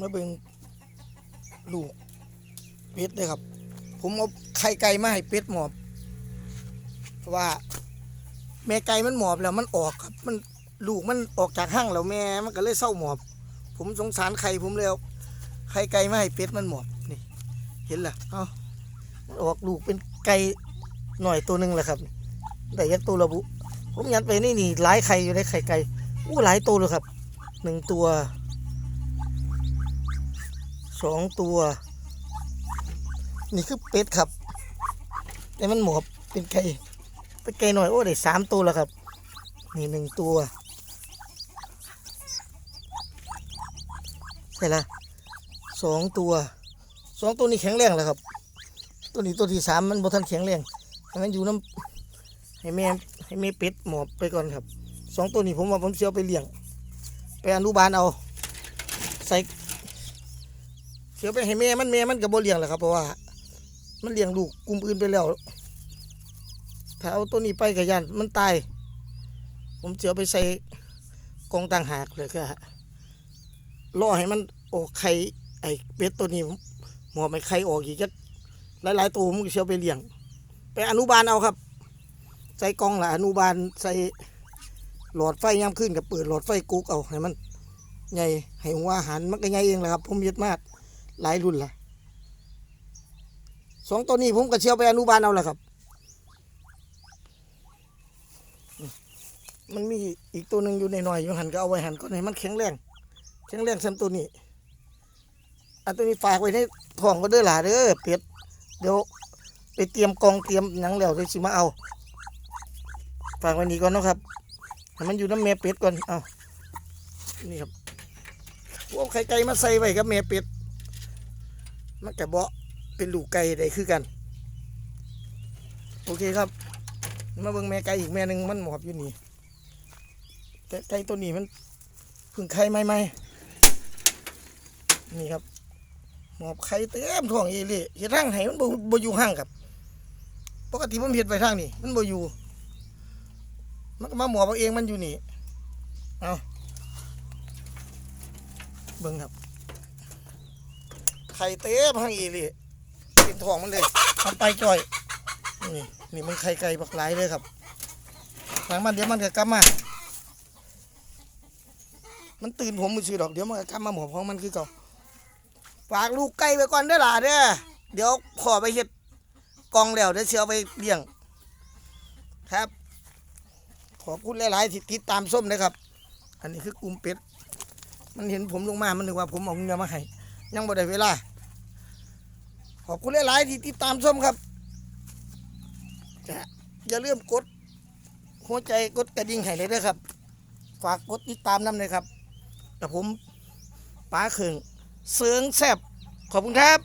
มาเบิ่งลูกเป็ดเลยครับ ผมเอาไข่ไก่มาให้เป็ดหมอบ เพราะว่า แม่ไก่มันหมอบแล้วมันออกครับ มันลูกมันออกจากห้างแล้วแม่มันก็เลยเศร้าหมอบ ผมสงสารไข่ผมเลยเอาไข่ไก่มาให้เป็ดมันหมอบนี่ เห็นละเอามันออกลูกเป็นไก่หน่อยตัวหนึ่งแหละครับแต่ยักตัวระบุ ผมยัดไปนี่นี่หลายไข่อยู่ในไข่ไก่อู้หลายตัวเลยครับหนึ่งตัว สองตัว นี่คือเป็ดครับแต่มันหมอบเป็นไก่เป็นไก่หน่อยโอ้ได้สามตัวแล้วครับ นี่หนึ่งตัวใช่ละสองตัวสองตัวนี้แข็งแรงแล้วครับ ตัวนี้ตัวที่สามมันบ่ทันแข็งแรงให้มันอยู่น้ำให้แม่ให้แม่เป็ดหมอบไปก่อนครับสองตัวนี้ผมว่าผมเสียวไปเลี้ยง ไปอนุบาลเอา ใส่ เสียไปให้แม่มันแม่มันกับบ่เลี้ยงแหละครับเพราะว่า มันเลี้ยงลูกกลุ่มอื่นไปแล้ว ถ้าเอาตัวนี้ไปกับยันมันตาย ผมเสียไปใส่กองต่างหากเลยก็รอให้มันออกไข่ไอ้เป็ดตัวนี้หมอไม่ไข่ออกอีกจะหลายๆตัวผมก็เสียไปเลี้ยง ไปอนุบาลเอาครับ ใส่กองละอนุบาลใส่หลอดไฟย่ำขึ้นกับเปิดหลอดไฟกุกเอาให้มันใหญ่ให้หัวอาหารมันก็ใหญ่เองแหละครับผมเย็ดมาก หลายรุ่นละสองตัวนี้ผมก็เชียวไปอนุบาลเอาละครับ มันมีอีกตัวหนึ่งอยู่ในหน่อยอยู่หันก็เอาไว้หันก็ให้มันแข็งแรงแข็งแรงซ้ำตัวนี้อันตัวนี้ฝากไว้ในท้องก็เด้อหล่ะเด้อเป็ดเดี๋ยวไปเตรียมกองเตรียมหนังแล้วเดี๋ยวสิมาเอาฝากไว้นี่ก่อนนะครับให้มันอยู่น้ำแม่เป็ดก่อนเอานี่ครับพวกไข่ไก่มาใส่ไว้กับแม่เป็ด มันกะเบาะเป็นลูกไก่ได้คือกัน โอเคครับ มาเบิ่งแม่ไก่อีกแม่หนึ่งมันหมอบอยู่นี่แต่ไก่ตัวนี้มันเพึ่งไข่ใหม่ๆนี่ครับ หมอบไข่เต็มท้องเอเล่เฮ็ดทางให้มันบ่บ่อยู่ห่างครับปกติผมเฮ็ดไว้ทางนี้มันบ่อยู่มันก็มาหมอบเอาเองมันอยู่นี่เอาเบิ่งครับ ข่เต็มทางเอเล่เป็นทองมันเลยมันไปจ่อย นี่นี่มันไข่ไก่บักหลายเลยครับหลังมันเดี๋ยวมันก็กลับมา มันตื่นผมมือซื้อดอกเดี๋ยวมันก็กลับมาหมอบของมันคือเก่าฝากลูกไก่ไปก่อนเด้อหล่ะเด้อเดี๋ยวขอไปเฮ็ดกองแล้วเดี๋ยวเชียวไปเลี้ยง ครับ ขอบคุณหลายๆที่ติดตามส้มนะครับ อันนี้คือกลุ่มเป็ด มันเห็นผมลงมา มันนึกว่าผมเอาเงินมาให้ ยังบ่ได้เวลา อบคุณหลายๆที่ติดตามชมครับจะอย่าลืมกดหัวใจกดกระดิ่งให้เลยด้วยครับ ฝากกดติดตามน้ำเลยครับแต่ผมป้าเคืองเสืองแซบขอบคุณครับ